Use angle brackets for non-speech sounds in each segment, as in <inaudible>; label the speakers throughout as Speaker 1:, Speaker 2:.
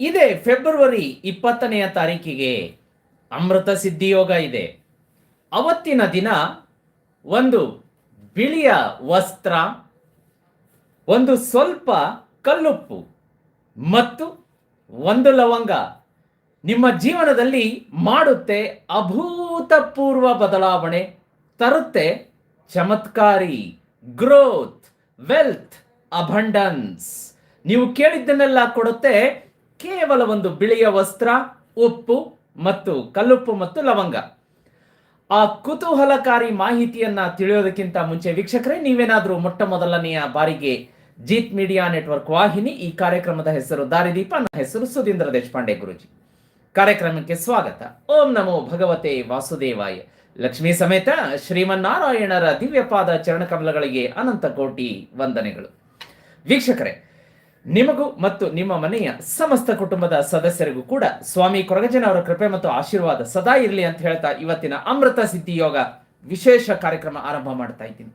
Speaker 1: ಇದೇ ಫೆಬ್ರವರಿ ಇಪ್ಪತ್ತನೆಯ ತಾರೀಕಿಗೆ ಅಮೃತ ಸಿದ್ಧಿಯೋಗ ಇದೆ. ಅವತ್ತಿನ ದಿನ ಒಂದು ಬಿಳಿಯ ವಸ್ತ್ರ, ಒಂದು ಸ್ವಲ್ಪ ಕಲ್ಲುಪ್ಪು ಮತ್ತು ಒಂದು ಲವಂಗ ನಿಮ್ಮ ಜೀವನದಲ್ಲಿ ಮಾಡುತ್ತೆ ಅಭೂತಪೂರ್ವ ಬದಲಾವಣೆ, ತರುತ್ತೆ ಚಮತ್ಕಾರಿ ಗ್ರೋತ್ ವೆಲ್ತ್, ಅಭಂಡನ್ಸ್. ನೀವು ಕೇಳಿದ್ದನ್ನೆಲ್ಲ ಕೊಡುತ್ತೆ ಕೇವಲ ಒಂದು ಬಿಳಿಯ ವಸ್ತ್ರ, ಉಪ್ಪು ಮತ್ತು ಕಲ್ಲುಪ್ಪು ಮತ್ತು ಲವಂಗ. ಆ ಕುತೂಹಲಕಾರಿ ಮಾಹಿತಿಯನ್ನ ತಿಳಿಯೋದಕ್ಕಿಂತ ಮುಂಚೆ ವೀಕ್ಷಕರೇ, ನೀವೇನಾದರೂ ಮೊಟ್ಟ ಮೊದಲನೆಯ ಬಾರಿಗೆ ಜೀತ್ ಮೀಡಿಯಾ ನೆಟ್ವರ್ಕ್ ವಾಹಿನಿ, ಈ ಕಾರ್ಯಕ್ರಮದ ಹೆಸರು ದಾರಿದೀಪ, ನನ್ನ ಹೆಸರು ಸುಧೀಂದ್ರ ದೇಶಪಾಂಡೆ ಗುರುಜಿ. ಕಾರ್ಯಕ್ರಮಕ್ಕೆ ಸ್ವಾಗತ. ಓಂ ನಮೋ ಭಗವತೆ ವಾಸುದೇವಾಯ. ಲಕ್ಷ್ಮೀ ಸಮೇತ ಶ್ರೀಮನ್ನಾರಾಯಣರ ದಿವ್ಯಪಾದ ಚರಣಕಮಲಗಳಿಗೆ ಅನಂತ ಕೋಟಿ ವಂದನೆಗಳು. ವೀಕ್ಷಕರೇ ನಿಮಗೂ ಮತ್ತು ನಿಮ್ಮ ಮನೆಯ ಸಮಸ್ತ ಕುಟುಂಬದ ಸದಸ್ಯರಿಗೂ ಕೂಡ ಸ್ವಾಮಿ ಕೊರಗಜನ ಅವರ ಕೃಪೆ ಮತ್ತು ಆಶೀರ್ವಾದ ಸದಾ ಇರಲಿ ಅಂತ ಹೇಳ್ತಾ ಇವತ್ತಿನ ಅಮೃತ ಸಿದ್ಧಿ ಯೋಗ ವಿಶೇಷ ಕಾರ್ಯಕ್ರಮ ಆರಂಭ ಮಾಡ್ತಾ ಇದ್ದೀನಿ.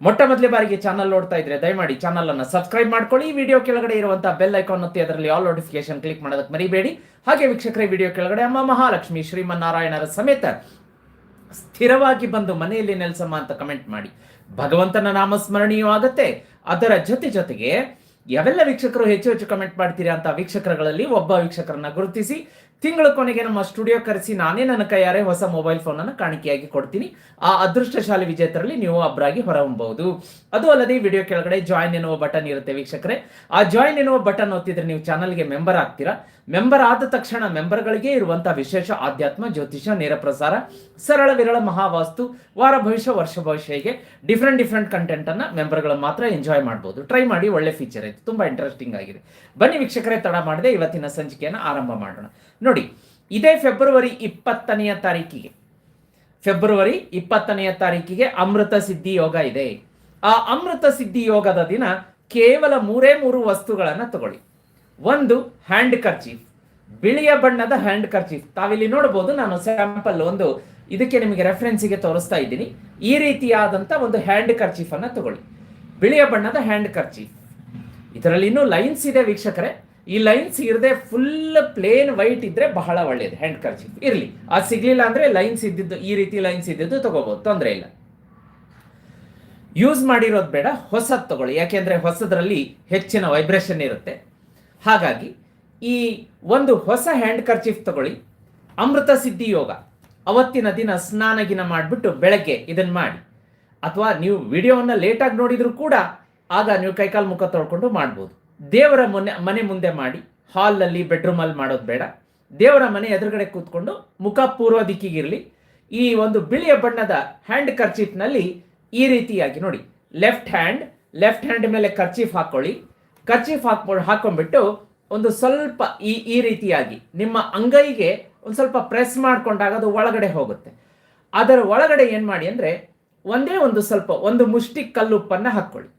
Speaker 1: ಮೊಟ್ಟ ಮೊದಲ ಬಾರಿಗೆ ಚಾನಲ್ ನೋಡ್ತಾ ಇದ್ರೆ ದಯಮಾಡಿ ಚಾನಲ್ ಅನ್ನು ಸಬ್ಸ್ಕ್ರೈಬ್ ಮಾಡ್ಕೊಳ್ಳಿ. ವಿಡಿಯೋ ಕೆಳಗಡೆ ಇರುವಂತಹ ಬೆಲ್ ಐಕಾನ್ ಒತ್ತಿ ಅದರಲ್ಲಿ ಆಲ್ ನೋಟಿಫಿಕೇಶನ್ ಕ್ಲಿಕ್ ಮಾಡೋದಕ್ಕೆ ಮರಿಬೇಡಿ. ಹಾಗೆ ವೀಕ್ಷಕರೇ ವಿಡಿಯೋ ಕೆಳಗಡೆ ಅಮ್ಮ ಮಹಾಲಕ್ಷ್ಮಿ, ಶ್ರೀಮನ್ನಾರಾಯಣರ ಸಮೇತ ಸ್ಥಿರವಾಗಿ ಬಂದು ಮನೆಯಲ್ಲಿ ನೆಲೆಸಮ್ಮ ಅಂತ ಕಮೆಂಟ್ ಮಾಡಿ. ಭಗವಂತನ ನಾಮಸ್ಮರಣೀಯೂ ಆಗತ್ತೆ ಅದರ ಜೊತೆ ಜೊತೆಗೆ ಯಾವೆಲ್ಲ ವೀಕ್ಷಕರು ಹೆಚ್ಚು ಹೆಚ್ಚು ಕಮೆಂಟ್ ಮಾಡ್ತೀರಾ ಅಂತ ವೀಕ್ಷಕರುಗಳಲ್ಲಿ ಒಬ್ಬ ವೀಕ್ಷಕರನ್ನ ಗುರುತಿಸಿ ತಿಂಗಳ ಕೊನೆಗೆ ನಮ್ಮ ಸ್ಟುಡಿಯೋ ಕರೆಸಿ ನಾನೇ ನನ್ನ ಕೈಯಾರೆ ಹೊಸ ಮೊಬೈಲ್ ಫೋನ್ ಕಾಣಿಕೆಯಾಗಿ ಕೊಡ್ತೀನಿ. ಆ ಅದೃಷ್ಟಶಾಲಿ ವಿಜೇತರಲ್ಲಿ ನೀವು ಒಬ್ಬರಾಗಿ ಹೊರಹೊಮ್ಮಬಹುದು. ಅದು ಅಲ್ಲದೆ ವಿಡಿಯೋ ಕೆಳಗಡೆ ಜಾಯಿನ್ ಎನ್ನುವ ಬಟನ್ ಇರುತ್ತೆ ವೀಕ್ಷಕರೇ. ಆ ಜಾಯಿನ್ ಎನ್ನುವ ಬಟನ್ ಒತ್ತಿದ್ರೆ ನೀವು ಚಾನಲ್ಗೆ ಮೆಂಬರ್ ಆಗ್ತೀರಾ? ಮೆಂಬರ್ ಆದ ತಕ್ಷಣ ಮೆಂಬರ್ಗಳಿಗೆ ಇರುವಂತಹ ವಿಶೇಷ ಆಧ್ಯಾತ್ಮ, ಜ್ಯೋತಿಷ, ನೇರ ಪ್ರಸಾರ, ಸರಳ ವಿರಳ ಮಹಾವಾಸ್ತು, ವಾರ ಭವಿಷ್ಯ, ವರ್ಷ ಭವಿಷ್ಯ ಹೀಗೆ ಡಿಫ್ರೆಂಟ್ ಡಿಫ್ರೆಂಟ್ ಕಂಟೆಂಟ್ ಅನ್ನ ಮೆಂಬರ್ಗಳು ಮಾತ್ರ ಎಂಜಾಯ್ ಮಾಡಬಹುದು ಟ್ರೈ ಮಾಡಿ, ಒಳ್ಳೆ ಫೀಚರ್ ಆಯ್ತು. ತುಂಬಾ ಇಂಟ್ರೆಸ್ಟಿಂಗ್ ಆಗಿದೆ. ಬನ್ನಿ ವೀಕ್ಷಕರೇ, ತಡ ಮಾಡದೆ. ಇವತ್ತಿನ ಸಂಚಿಕೆಯನ್ನು ಆರಂಭ ಮಾಡೋಣ. ನೋಡಿ, ಇದೇ ಫೆಬ್ರವರಿ ಇಪ್ಪತ್ತನೆಯ ತಾರೀಕಿಗೆ. ಫೆಬ್ರವರಿ ಇಪ್ಪತ್ತನೆಯ ತಾರೀಕಿಗೆ ಅಮೃತ ಸಿದ್ಧಿ ಯೋಗ ಇದೆ. ಆ ಅಮೃತ ಸಿದ್ಧಿ ಯೋಗದ ದಿನ ಕೇವಲ ಮೂರೇ ಮೂರು ವಸ್ತುಗಳನ್ನು ತಗೊಳ್ಳಿ. ಒಂದು ಹ್ಯಾಂಡ್ ಕರ್ಚೀಫ್ ಬಿಳಿಯ ಬಣ್ಣದ ಹ್ಯಾಂಡ್ ಕರ್ಚೀಫ್ ತಾವಿಲ್ಲಿ ನೋಡಬಹುದು ನಾನು ಸ್ಯಾಂಪಲ್ ಒಂದು ಇದಕ್ಕೆ ನಿಮಗೆ ರೆಫರೆನ್ಸಿಗೆ ತೋರಿಸ್ತಾ ಇದ್ದೀನಿ. ಈ ರೀತಿಯಾದಂಥ ಒಂದು ಹ್ಯಾಂಡ್ ಕರ್ಚೀಫ್ ಅನ್ನ ತಗೊಳ್ಳಿ. ಬಿಳಿಯ ಬಣ್ಣದ ಹ್ಯಾಂಡ್ ಕರ್ಚೀಫ್ ಇದರಲ್ಲಿ ಇನ್ನೂ ಲೈನ್ಸ್ ಇದೆ ವೀಕ್ಷಕರೇ. ಈ ಲೈನ್ಸ್ ಇರದೆ ಫುಲ್ ಪ್ಲೇನ್ ವೈಟ್ ಇದ್ರೆ ಬಹಳ ಒಳ್ಳೆಯದು ಹ್ಯಾಂಡ್ ಕರ್ಚೀಫ್ ಇರಲಿ. ಅದು ಸಿಗ್ಲಿಲ್ಲ ಅಂದ್ರೆ ಲೈನ್ಸ್ ಇದ್ದಿದ್ದು, ಈ ರೀತಿ ಲೈನ್ಸ್ ಇದ್ದಿದ್ದು ತಗೋಬಹುದು ತೊಂದರೆ ಇಲ್ಲ. ಯೂಸ್ ಮಾಡಿರೋದು ಬೇಡ, ಹೊಸದು ತಗೊಳ್ಳಿ. ಯಾಕೆಂದ್ರೆ ಹೊಸದ್ರಲ್ಲಿ ಹೆಚ್ಚಿನ ವೈಬ್ರೇಷನ್ ಇರುತ್ತೆ. ಹಾಗಾಗಿ ಈ ಒಂದು ಹೊಸ ಹ್ಯಾಂಡ್ ಕರ್ಚೀಫ್ ತಗೊಳ್ಳಿ. ಅಮೃತ ಸಿದ್ಧಿ ಯೋಗ. ಅವತ್ತಿನ ದಿನ ಸ್ನಾನಗಿನ ಮಾಡಿಬಿಟ್ಟು ಬೆಳಗ್ಗೆ ಇದನ್ನು ಮಾಡಿ. ಅಥವಾ ನೀವು ವಿಡಿಯೋವನ್ನು ಲೇಟಾಗಿ ನೋಡಿದರೂ ಕೂಡ ಆಗ ನೀವು ಕೈಕಾಲು ಮುಖ ತೊಳ್ಕೊಂಡು ಮಾಡ್ಬೋದು. ದೇವರ ಮನೆ ಮನೆ ಮುಂದೆ ಮಾಡಿ. ಹಾಲ್ನಲ್ಲಿ ಬೆಡ್ರೂಮಲ್ಲಿ ಮಾಡೋದು ಬೇಡ. ದೇವರ ಮನೆ ಎದುರುಗಡೆ ಕೂತ್ಕೊಂಡು ಮುಖ ಪೂರ್ವ ದಿಕ್ಕಿಗಿರಲಿ. ಈ ಒಂದು ಬಿಳಿಯ ಬಣ್ಣದ ಹ್ಯಾಂಡ್ ಕರ್ಚೀಫ್ನಲ್ಲಿ ಈ ರೀತಿಯಾಗಿ ನೋಡಿ. ಲೆಫ್ಟ್ ಹ್ಯಾಂಡ್ ಲೆಫ್ಟ್ ಹ್ಯಾಂಡ್ ಮೇಲೆ ಕರ್ಚೀಫ್ ಹಾಕೊಳ್ಳಿ. ಕರ್ಚೀಫ್ ಹಾಕೊಂಡ್ಬಿಟ್ಟು ಒಂದು ಸ್ವಲ್ಪ ಈ ಈ ರೀತಿಯಾಗಿ ನಿಮ್ಮ ಅಂಗೈಗೆ ಒಂದು ಸ್ವಲ್ಪ ಪ್ರೆಸ್ ಮಾಡಿಕೊಂಡಾಗ ಅದು ಒಳಗಡೆ ಹೋಗುತ್ತೆ. ಅದರ ಒಳಗಡೆ ಏನು ಮಾಡಿ ಅಂದರೆ ಒಂದೇ ಒಂದು ಸ್ವಲ್ಪ ಒಂದು ಮುಷ್ಟಿ ಕಲ್ಲುಪ್ಪನ್ನು ಹಾಕ್ಕೊಳ್ಳಿ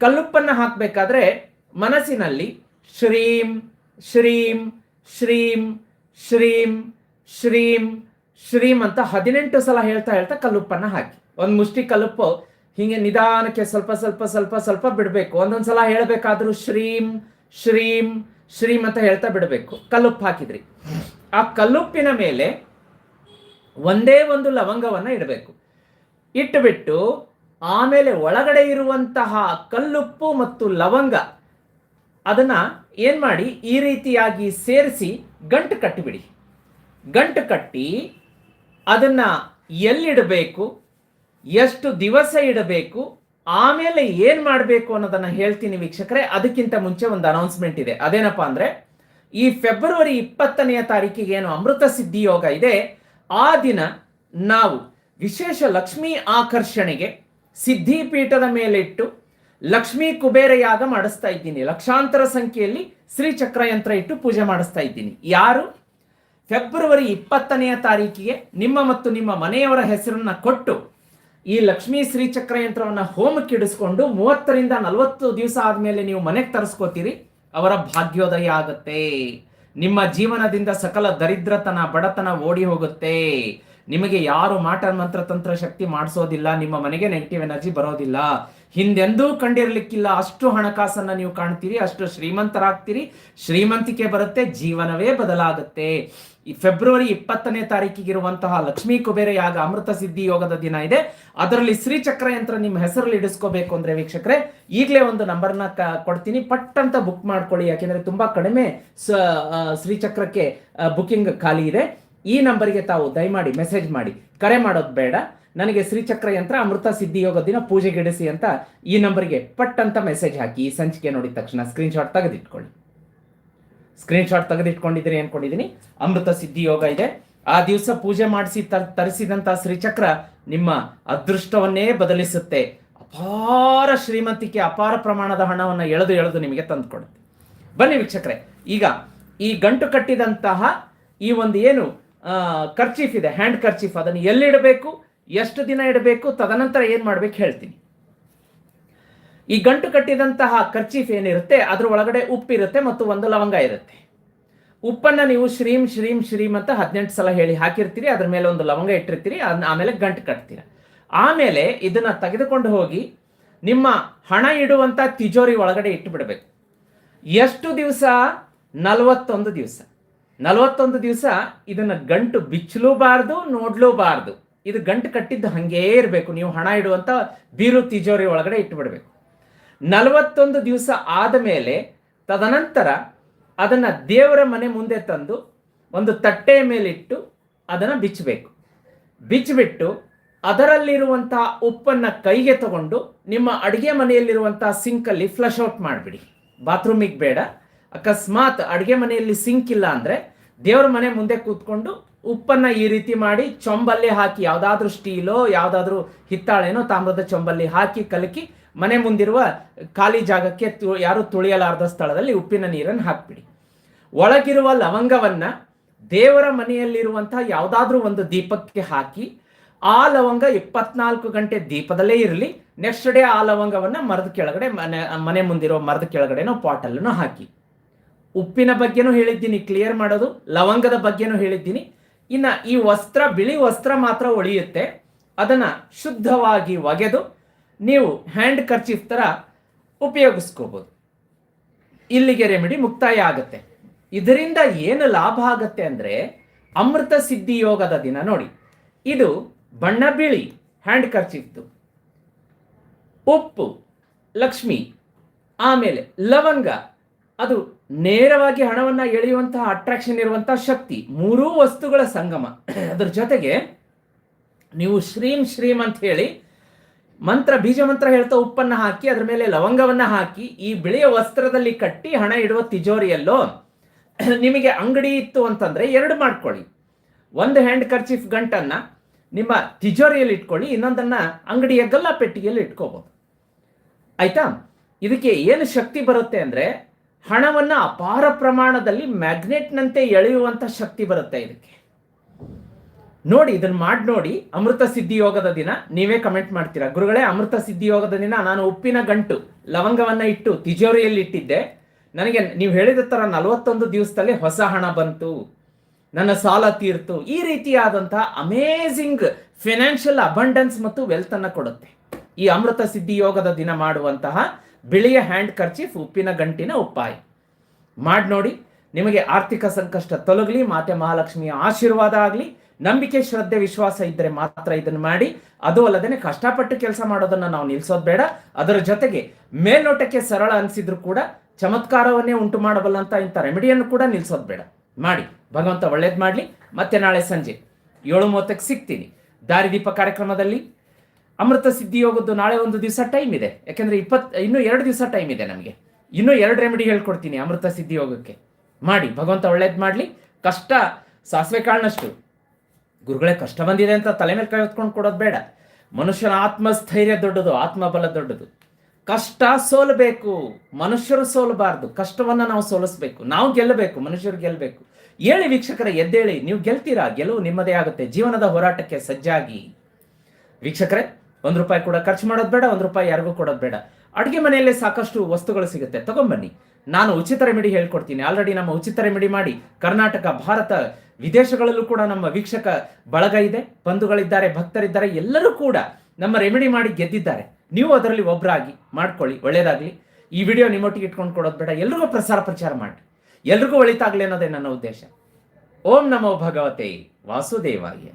Speaker 1: ಕಲ್ಲುಪ್ಪನ್ನು ಹಾಕಬೇಕಾದ್ರೆ ಮನಸ್ಸಿನಲ್ಲಿ ಶ್ರೀಂ ಶ್ರೀಂ ಶ್ರೀಂ ಶ್ರೀಂ ಶ್ರೀಂ ಶ್ರೀಂ ಅಂತ ಹದಿನೆಂಟು ಸಲ ಹೇಳ್ತಾ ಹೇಳ್ತಾ ಕಲ್ಲುಪ್ಪನ್ನು ಹಾಕಿ. ಒಂದು ಮುಷ್ಟಿ ಕಲ್ಲುಪ್ಪು ಹೀಗೆ ನಿಧಾನಕ್ಕೆ ಸ್ವಲ್ಪ ಸ್ವಲ್ಪ ಸ್ವಲ್ಪ ಸ್ವಲ್ಪ ಬಿಡಬೇಕು. ಒಂದೊಂದು ಸಲ ಹೇಳಬೇಕಾದ್ರೂ ಶ್ರೀಂ ಶ್ರೀಂ ಶ್ರೀಂ ಅಂತ ಹೇಳ್ತಾ ಬಿಡಬೇಕು. ಕಲ್ಲುಪ್ಪು ಹಾಕಿದ್ರಿ. ಆ ಕಲ್ಲುಪ್ಪಿನ ಮೇಲೆ ಒಂದೇ ಒಂದು ಲವಂಗವನ್ನು ಇಡಬೇಕು. ಇಟ್ಟುಬಿಟ್ಟು ಆಮೇಲೆ ಒಳಗಡೆ ಇರುವಂತಹ ಕಲ್ಲುಪ್ಪು ಮತ್ತು ಲವಂಗ ಅದನ್ನ ಏನು ಮಾಡಿ ಈ ರೀತಿಯಾಗಿ ಸೇರಿಸಿ ಗಂಟು ಕಟ್ಟಿಬಿಡಿ. ಗಂಟು ಕಟ್ಟಿ ಅದನ್ನ ಎಲ್ಲಿಡಬೇಕು? ಎಷ್ಟು ದಿವಸ ಇಡಬೇಕು? ಆಮೇಲೆ ಏನ್ ಮಾಡಬೇಕು ಅನ್ನೋದನ್ನ ಹೇಳ್ತೀನಿ ವೀಕ್ಷಕರೇ. ಅದಕ್ಕಿಂತ ಮುಂಚೆ ಒಂದು ಅನೌನ್ಸ್ಮೆಂಟ್ ಇದೆ. ಅದೇನಪ್ಪ ಅಂದ್ರೆ, ಈ ಫೆಬ್ರವರಿ ಇಪ್ಪತ್ತನೆಯ ತಾರೀಕಿಗೆ ಏನು ಅಮೃತ ಸಿದ್ಧಿ ಯೋಗ ಇದೆ. ಆ ದಿನ ನಾವು ವಿಶೇಷ ಲಕ್ಷ್ಮೀ ಆಕರ್ಷಣೆಗೆ ಸಿದ್ಧಿಪೀಠದ ಮೇಲಿಟ್ಟು ಲಕ್ಷ್ಮೀ ಕುಬೇರ ಯಾಗ ಮಾಡಿಸ್ತಾ ಇದ್ದೀನಿ. ಲಕ್ಷಾಂತರ ಸಂಖ್ಯೆಯಲ್ಲಿ ಶ್ರೀ ಚಕ್ರಯಂತ್ರ ಇಟ್ಟು ಪೂಜೆ ಮಾಡಿಸ್ತಾ ಇದ್ದೀನಿ. ಯಾರು? ಫೆಬ್ರವರಿ ಇಪ್ಪತ್ತನೆಯ ತಾರೀಕಿಗೆ ನಿಮ್ಮ ಮತ್ತು ನಿಮ್ಮ ಮನೆಯವರ ಹೆಸರನ್ನ ಕೊಟ್ಟು ಈ ಲಕ್ಷ್ಮೀ ಶ್ರೀ ಚಕ್ರಯಂತ್ರವನ್ನ ಹೋಮಕ್ಕೆ ಇಡಿಸ್ಕೊಂಡು ಮೂವತ್ತರಿಂದ ನಲವತ್ತು ದಿವಸ ಆದ್ಮೇಲೆ ನೀವು ಮನೆಗೆ ತರಿಸ್ಕೋತೀರಿ, ಅವರ ಭಾಗ್ಯೋದಯ ಆಗುತ್ತೆ. ನಿಮ್ಮ ಜೀವನದಿಂದ ಸಕಲ ದರಿದ್ರತನ, ಬಡತನ ಓಡಿ ಹೋಗುತ್ತೆ. ನಿಮಗೆ ಯಾರು ಮಾಟ, ಮಂತ್ರ, ತಂತ್ರ, ಶಕ್ತಿ ಮಾಡಿಸೋದಿಲ್ಲ, ನಿಮ್ಮ ಮನೆಗೆ ನೆಗೆಟಿವ್ ಎನರ್ಜಿ ಬರೋದಿಲ್ಲ. ಹಿಂದೆಂದೂ ಕಂಡಿರಲಿಕ್ಕಿಲ್ಲ, ಅಷ್ಟು ಹಣಕಾಸನ್ನ ನೀವು ಕಾಣ್ತೀರಿ, ಅಷ್ಟು ಶ್ರೀಮಂತರಾಗ್ತೀರಿ. ಶ್ರೀಮಂತಿಕೆ ಬರುತ್ತೆ, ಜೀವನವೇ ಬದಲಾಗುತ್ತೆ. ಈ ಫೆಬ್ರವರಿ ಇಪ್ಪತ್ತನೇ ತಾರೀಕಿಗಿರುವಂತಹ ಲಕ್ಷ್ಮೀ ಕುಬೇರ ಯಾಗ ಅಮೃತ ಸಿದ್ಧಿ ಯೋಗದ ದಿನ ಇದೆ. ಅದರಲ್ಲಿ ಶ್ರೀಚಕ್ರ ಯಂತ್ರ ನಿಮ್ಮ ಹೆಸರಲ್ಲಿ ಇಡಿಸ್ಕೋಬೇಕು ಅಂದ್ರೆ ವೀಕ್ಷಕರೇ, ಈಗಲೇ ಒಂದು ನಂಬರ್ನ ಕೊಡ್ತೀನಿ. ಪಟ್ ಅಂತ ಬುಕ್ ಮಾಡ್ಕೊಳ್ಳಿ. ಯಾಕೆಂದ್ರೆ ತುಂಬಾ ಕಡಿಮೆ ಶ್ರೀಚಕ್ರಕ್ಕೆ ಬುಕಿಂಗ್ ಖಾಲಿ ಇದೆ. ಈ ನಂಬರ್ಗೆ ತಾವು ದಯಮಾಡಿ ಮೆಸೇಜ್ ಮಾಡಿ. ಕರೆ ಮಾಡೋದು ಬೇಡ. ನನಗೆ ಶ್ರೀಚಕ್ರ ಯಂತ್ರ ಅಮೃತ ಸಿದ್ಧಿ ಯೋಗ ದಿನ ಪೂಜೆಗೆಡಿಸಿ ಅಂತ ಈ ನಂಬರ್ಗೆ ಪಟ್ ಅಂತ ಮೆಸೇಜ್ ಹಾಕಿ ಈ ಸಂಚಿಕೆ ನೋಡಿದ ತಕ್ಷಣ ಸ್ಕ್ರೀನ್ಶಾಟ್ ತೆಗೆದಿಟ್ಕೊಳ್ಳಿ. ಸ್ಕ್ರೀನ್ಶಾಟ್ ತೆಗೆದಿಟ್ಕೊಂಡಿದ್ದೀನಿ ಅನ್ಕೊಂಡಿದ್ದೀನಿ ಅಮೃತ ಸಿದ್ಧಿ ಯೋಗ ಇದೆ. ಆ ದಿವಸ ಪೂಜೆ ಮಾಡಿಸಿ ತರಿಸಿದಂಥ ಶ್ರೀಚಕ್ರ ನಿಮ್ಮ ಅದೃಷ್ಟವನ್ನೇ ಬದಲಿಸುತ್ತೆ. ಅಪಾರ ಶ್ರೀಮಂತಿಕೆ, ಅಪಾರ ಪ್ರಮಾಣದ ಹಣವನ್ನು ಎಳೆದು ಎಳೆದು ನಿಮಗೆ ತಂದುಕೊಡುತ್ತೆ ಬನ್ನಿ ವೀಕ್ಷಕರೇ, ಈಗ ಈ ಗಂಟು ಕಟ್ಟಿದಂತಹ ಈ ಒಂದು ಏನು ಖರ್ಚೀಫ್ ಇದೆ ಹ್ಯಾಂಡ್ ಖರ್ಚೀಫ್ ಅದನ್ನು ಎಲ್ಲಿಡಬೇಕು, ಎಷ್ಟು ದಿನ ಇಡಬೇಕು, ತದನಂತರ ಏನು ಮಾಡ್ಬೇಕು ಹೇಳ್ತೀನಿ. ಈ ಗಂಟು ಕಟ್ಟಿದಂತಹ ಖರ್ಚೀಫ್ ಏನಿರುತ್ತೆ, ಅದ್ರ ಒಳಗಡೆ ಉಪ್ಪಿರುತ್ತೆ ಮತ್ತು ಒಂದು ಲವಂಗ ಇರುತ್ತೆ. ಉಪ್ಪನ್ನ ನೀವು ಶ್ರೀಮ್ ಶ್ರೀಮ್ ಶ್ರೀಮ್ ಅಂತ ಹದಿನೆಂಟು ಸಲ ಹೇಳಿ ಹಾಕಿರ್ತೀರಿ, ಅದ್ರ ಮೇಲೆ ಒಂದು ಲವಂಗ ಇಟ್ಟಿರ್ತೀರಿ ಅದನ್ನ ಆಮೇಲೆ ಗಂಟು ಕಟ್ತೀರ. ಆಮೇಲೆ ಇದನ್ನ ತೆಗೆದುಕೊಂಡು ಹೋಗಿ ನಿಮ್ಮ ಹಣ ಇಡುವಂತ ತಿಜೋರಿ ಒಳಗಡೆ ಇಟ್ಟು ಬಿಡಬೇಕು ಎಷ್ಟು ದಿವಸ? ನಲವತ್ತೊಂದು ದಿವಸ. ನಲವತ್ತೊಂದು ದಿವಸ ಇದನ್ನ ಗಂಟು ಬಿಚ್ಚಲೂಬಾರ್ದು, ನೋಡ್ಲೂಬಾರ್ದು. ಇದು ಗಂಟು ಕಟ್ಟಿದ್ದು ಹಂಗೇ ಇರಬೇಕು. ನೀವು ಹಣ ಇಡುವಂತ ಬೀರು ತಿಜೋರಿ ಒಳಗಡೆ ಇಟ್ಟು ಬಿಡಬೇಕು ನಲವತ್ತೊಂದು ದಿವಸ ಆದ ಮೇಲೆ ತದನಂತರ ಅದನ್ನು ದೇವರ ಮನೆ ಮುಂದೆ ತಂದು ಒಂದು ತಟ್ಟೆಯ ಮೇಲಿಟ್ಟು ಅದನ್ನು ಬಿಚ್ಚಬೇಕು. ಬಿಚ್ಚಿಬಿಟ್ಟು ಅದರಲ್ಲಿರುವಂತಹ ಉಪ್ಪನ್ನು ಕೈಗೆ ತಗೊಂಡು ನಿಮ್ಮ ಅಡುಗೆ ಮನೆಯಲ್ಲಿರುವಂತಹ ಸಿಂಕಲ್ಲಿ ಫ್ಲಶ್ ಔಟ್ ಮಾಡಿಬಿಡಿ. ಬಾತ್ರೂಮಿಗೆ ಬೇಡ. ಅಕಸ್ಮಾತ್ ಅಡುಗೆ ಮನೆಯಲ್ಲಿ ಸಿಂಕ್ ಇಲ್ಲ ಅಂದರೆ ದೇವರ ಮನೆ ಮುಂದೆ ಕೂತ್ಕೊಂಡು ಉಪ್ಪನ್ನು ಈ ರೀತಿ ಮಾಡಿ ಚೊಂಬಲ್ಲಿ ಹಾಕಿ, ಯಾವುದಾದ್ರೂ ಸ್ಟೀಲೋ ಯಾವುದಾದ್ರೂ ಹಿತ್ತಾಳೆನೋ ತಾಮ್ರದ ಚೊಂಬಲ್ಲಿ ಹಾಕಿ, ಕಲಕಿ ಮನೆ ಮುಂದಿರುವ ಖಾಲಿ ಜಾಗಕ್ಕೆ ತು- ಯಾರು ತುಳಿಯಲಾರದ ಸ್ಥಳದಲ್ಲಿ ಉಪ್ಪಿನ ನೀರನ್ನು ಹಾಕ್ಬಿಡಿ. ಒಳಗಿರುವ ಲವಂಗವನ್ನ ದೇವರ ಮನೆಯಲ್ಲಿರುವಂತಹ ಯಾವುದಾದ್ರೂ ಒಂದು ದೀಪಕ್ಕೆ ಹಾಕಿ, ಆ ಲವಂಗ ಇಪ್ಪತ್ನಾಲ್ಕು ಗಂಟೆ ದೀಪದಲ್ಲೇ ಇರಲಿ. ನೆಕ್ಸ್ಟ್ ಡೇ ಆ ಲವಂಗವನ್ನ ಮರದ ಕೆಳಗಡೆ ಮನೆ ಮನೆ ಮುಂದಿರುವ ಮರದ ಕೆಳಗಡೆನೋ ಪಾಟಲ್ಲೂ ಹಾಕಿ. ಉಪ್ಪಿನ ಬಗ್ಗೆನೂ ಹೇಳಿದ್ದೀನಿ ಕ್ಲಿಯರ್ ಮಾಡೋದು. ಲವಂಗದ ಬಗ್ಗೆನೂ ಹೇಳಿದ್ದೀನಿ. ಇನ್ನ ಈ ವಸ್ತ್ರ, ಬಿಳಿ ವಸ್ತ್ರ ಮಾತ್ರ ಒಳಿಯುತ್ತೆ. ಅದನ್ನ ಶುದ್ಧವಾಗಿ ಒಗೆದು ನೀವು ಹ್ಯಾಂಡ್ ಕರ್ಚೀಫ್ ಥರ ಉಪಯೋಗಿಸ್ಕೋಬೋದು. ಇಲ್ಲಿಗೆ ರೆಮಿಡಿ ಮುಕ್ತಾಯ ಆಗುತ್ತೆ. ಇದರಿಂದ ಏನು ಲಾಭ ಆಗುತ್ತೆ ಅಂದರೆ ಅಮೃತ ಸಿದ್ಧಿ ಯೋಗದ ದಿನ ನೋಡಿ. ಇದು ಬಣ್ಣ ಬಿಳಿ ಹ್ಯಾಂಡ್ ಖರ್ಚಿಫ್ದು ಉಪ್ಪು, ಲಕ್ಷ್ಮಿ, ಆಮೇಲೆ ಲವಂಗ. ಅದು ನೇರವಾಗಿ ಹಣವನ್ನು ಎಳೆಯುವಂತಹ ಅಟ್ರಾಕ್ಷನ್ ಇರುವಂತಹ ಶಕ್ತಿ. ಮೂರೂ ವಸ್ತುಗಳ ಸಂಗಮ. ಅದರ ಜೊತೆಗೆ ನೀವು ಶ್ರೀಂ ಶ್ರೀಂ ಅಂತ ಹೇಳಿ ಮಂತ್ರ, ಬೀಜ ಮಂತ್ರ ಹೇಳ್ತಾ ಉಪ್ಪನ್ನ ಹಾಕಿ, ಅದ್ರ ಮೇಲೆ ಲವಂಗವನ್ನ ಹಾಕಿ, ಈ ಬಿಳಿಯ ವಸ್ತ್ರದಲ್ಲಿ ಕಟ್ಟಿ ಹಣ ಇಡುವ ತಿಜೋರಿಯಲ್ಲೋ, <clears throat> ನಿಮಗೆ ಅಂಗಡಿ ಇತ್ತು ಅಂತಂದ್ರೆ ಎರಡು ಮಾಡ್ಕೊಳ್ಳಿ. ಒಂದು ಹ್ಯಾಂಡ್ ಕರ್ಚಿಫ್ ಗಂಟನ್ನ ನಿಮ್ಮ ತಿಜೋರಿಯಲ್ಲಿ ಇಟ್ಕೊಳ್ಳಿ, ಇನ್ನೊಂದನ್ನ ಅಂಗಡಿಯ ಗಲ್ಲ ಪೆಟ್ಟಿಗೆಯಲ್ಲಿ ಇಟ್ಕೋಬಹುದು ಆಯ್ತಾ? ಇದಕ್ಕೆ ಏನು ಶಕ್ತಿ ಬರುತ್ತೆ ಅಂದ್ರೆ ಹಣವನ್ನ ಅಪಾರ ಪ್ರಮಾಣದಲ್ಲಿ ಮ್ಯಾಗ್ನೆಟ್ನಂತೆ ಎಳೆಯುವಂತ ಶಕ್ತಿ ಬರುತ್ತೆ ಇದಕ್ಕೆ. ನೋಡಿ ಇದನ್ನ ಮಾಡಿ ನೋಡಿ, ಅಮೃತ ಸಿದ್ಧಿ ಯೋಗದ ದಿನ, ನೀವೇ ಕಮೆಂಟ್ ಮಾಡ್ತೀರಾ? ಗುರುಗಳೇ, ಅಮೃತ ಸಿದ್ಧಿ ಯೋಗದ ದಿನ ನಾನು ಉಪ್ಪಿನ ಗಂಟು, ಲವಂಗವನ್ನ ಇಟ್ಟು ತಿಜೋರಿಯಲ್ಲಿ ಇಟ್ಟಿದ್ದೆ ನನಗೆ ನೀವು ಹೇಳಿದ ತರ ನಲವತ್ತೊಂದು ದಿವಸದಲ್ಲಿ ಹೊಸ ಹಣ ಬಂತು. ನನ್ನ ಸಾಲ ತೀರ್ತು. ಈ ರೀತಿಯಾದಂತಹ ಅಮೇಝಿಂಗ್ ಫಿನಾನ್ಷಿಯಲ್ ಅಬಂಡೆನ್ಸ್ ಮತ್ತು ವೆಲ್ತ್ ಅನ್ನ ಕೊಡುತ್ತೆ. ಈ ಅಮೃತ ಸಿದ್ಧಿ ಯೋಗದ ದಿನ ಮಾಡುವಂತಹ ಬಿಳಿಯ ಹ್ಯಾಂಡ್ ಖರ್ಚೀಫ್ ಉಪ್ಪಿನ ಗಂಟಿನ ಉಪಾಯ ಮಾಡಿ ನೋಡಿ, ನಿಮಗೆ ಆರ್ಥಿಕ ಸಂಕಷ್ಟ ತೊಲಗಲಿ, ಮಾತೆ ಮಹಾಲಕ್ಷ್ಮಿಯ ಆಶೀರ್ವಾದ ಆಗಲಿ ನಂಬಿಕೆ, ಶ್ರದ್ಧೆ, ವಿಶ್ವಾಸ ಇದ್ದರೆ ಮಾತ್ರ ಇದನ್ನು ಮಾಡಿ. ಅದು ಅಲ್ಲದೆ ಕಷ್ಟಪಟ್ಟು ಕೆಲಸ ಮಾಡೋದನ್ನ ನಾವು ನಿಲ್ಸೋದು ಬೇಡ. ಅದರ ಜೊತೆಗೆ ಮೇಲ್ನೋಟಕ್ಕೆ ಸರಳ ಅನಿಸಿದ್ರು ಕೂಡ ಚಮತ್ಕಾರವನ್ನೇ ಉಂಟು ಮಾಡಬಲ್ಲಂತ ಇಂಥ ರೆಮಿಡಿಯನ್ನು ಕೂಡ ನಿಲ್ಸೋದು ಬೇಡ. ಮಾಡಿ. ಭಗವಂತ ಒಳ್ಳೇದು ಮಾಡಲಿ. ಮತ್ತೆ ನಾಳೆ ಸಂಜೆ ಏಳು ಮೂವತ್ತಕ್ಕೆ ಸಿಗ್ತೀನಿ ದಾರಿದೀಪ ಕಾರ್ಯಕ್ರಮದಲ್ಲಿ ಅಮೃತ ಸಿದ್ಧಿ ಯೋಗದ್ದು ನಾಳೆ ಒಂದು ದಿವಸ ಟೈಮ್ ಇದೆ. ಯಾಕೆಂದರೆ ಇಪ್ಪತ್ ಇನ್ನೂ ಎರಡು ದಿವಸ ಟೈಮ್ ಇದೆ ನಮಗೆ. ಇನ್ನೂ ಎರಡು ರೆಮಿಡಿ ಹೇಳ್ಕೊಡ್ತೀನಿ ಅಮೃತ ಸಿದ್ಧಿ ಯೋಗಕ್ಕೆ. ಮಾಡಿ. ಭಗವಂತ ಒಳ್ಳೇದು ಮಾಡಲಿ. ಕಷ್ಟ ಸಾಸಿವೆ ಕಾಳಿನಷ್ಟು. ಗುರುಗಳೇ, ಕಷ್ಟ ಬಂದಿದೆ ಅಂತ ತಲೆ ಮೇಲೆ ಕಳೆದುಕೊಂಡು ಕೊಡೋದು ಬೇಡ. ಮನುಷ್ಯನ ಆತ್ಮಸ್ಥೈರ್ಯ ದೊಡ್ಡದು, ಆತ್ಮಬಲ ದೊಡ್ಡದು. ಕಷ್ಟ ಸೋಲಬೇಕು, ಮನುಷ್ಯರು ಸೋಲಬಾರದು. ಕಷ್ಟವನ್ನ ನಾವು ಸೋಲಿಸ್ಬೇಕು, ನಾವು ಗೆಲ್ಲಬೇಕು, ಮನುಷ್ಯರು ಗೆಲ್ಲಬೇಕು. ಹೇಳಿ ವೀಕ್ಷಕರ, ಎದ್ದೇಳಿ, ನೀವು ಗೆಲ್ತೀರಾ? ಗೆಲುವು ನಿಮ್ಮದೇ ಆಗುತ್ತೆ. ಜೀವನದ ಹೋರಾಟಕ್ಕೆ ಸಜ್ಜಾಗಿ. ವೀಕ್ಷಕರೇ, ಒಂದು ರೂಪಾಯಿ ಕೂಡ ಖರ್ಚು ಮಾಡೋದು ಬೇಡ, ಒಂದು ರೂಪಾಯಿ ಯಾರಿಗೂ ಕೊಡೋದು ಬೇಡ. ಅಡುಗೆ ಮನೆಯಲ್ಲೇ ಸಾಕಷ್ಟು ವಸ್ತುಗಳು ಸಿಗುತ್ತೆ. ತಗೊಂಬನ್ನಿ ನಾನು ಉಚಿತ ರೆಮಿಡಿ ಹೇಳ್ಕೊಡ್ತೀನಿ. ಆಲ್ರೆಡಿ ನಮ್ಮ ಉಚಿತ ರೆಮಿಡಿ ಮಾಡಿ ಕರ್ನಾಟಕ, ಭಾರತ ವಿದೇಶಗಳಲ್ಲೂ ಕೂಡ ನಮ್ಮ ವೀಕ್ಷಕ ಬಳಗ ಇದೆ, ಬಂಧುಗಳಿದ್ದಾರೆ, ಭಕ್ತರಿದ್ದಾರೆ, ಎಲ್ಲರೂ ಕೂಡ ನಮ್ಮ ರೆಮಿಡಿ ಮಾಡಿ ಗೆದ್ದಿದ್ದಾರೆ. ನೀವು ಅದರಲ್ಲಿ ಒಬ್ಬರಾಗಿ ಮಾಡ್ಕೊಳ್ಳಿ, ಒಳ್ಳೇದಾಗಲಿ. ಈ ವಿಡಿಯೋ ನಿಮ್ಮೊಟ್ಟಿಗೆ ಇಟ್ಕೊಂಡು ಕೊಡೋದು ಬೇಡ. ಎಲ್ರಿಗೂ ಪ್ರಸಾರ ಪ್ರಚಾರ ಮಾಡಿ ಎಲ್ರಿಗೂ ಒಳಿತಾಗಲಿ ಅನ್ನೋದೇ ನನ್ನ ಉದ್ದೇಶ. ಓಂ ನಮೋ ಭಗವತೆ ವಾಸುದೇವಾಯ.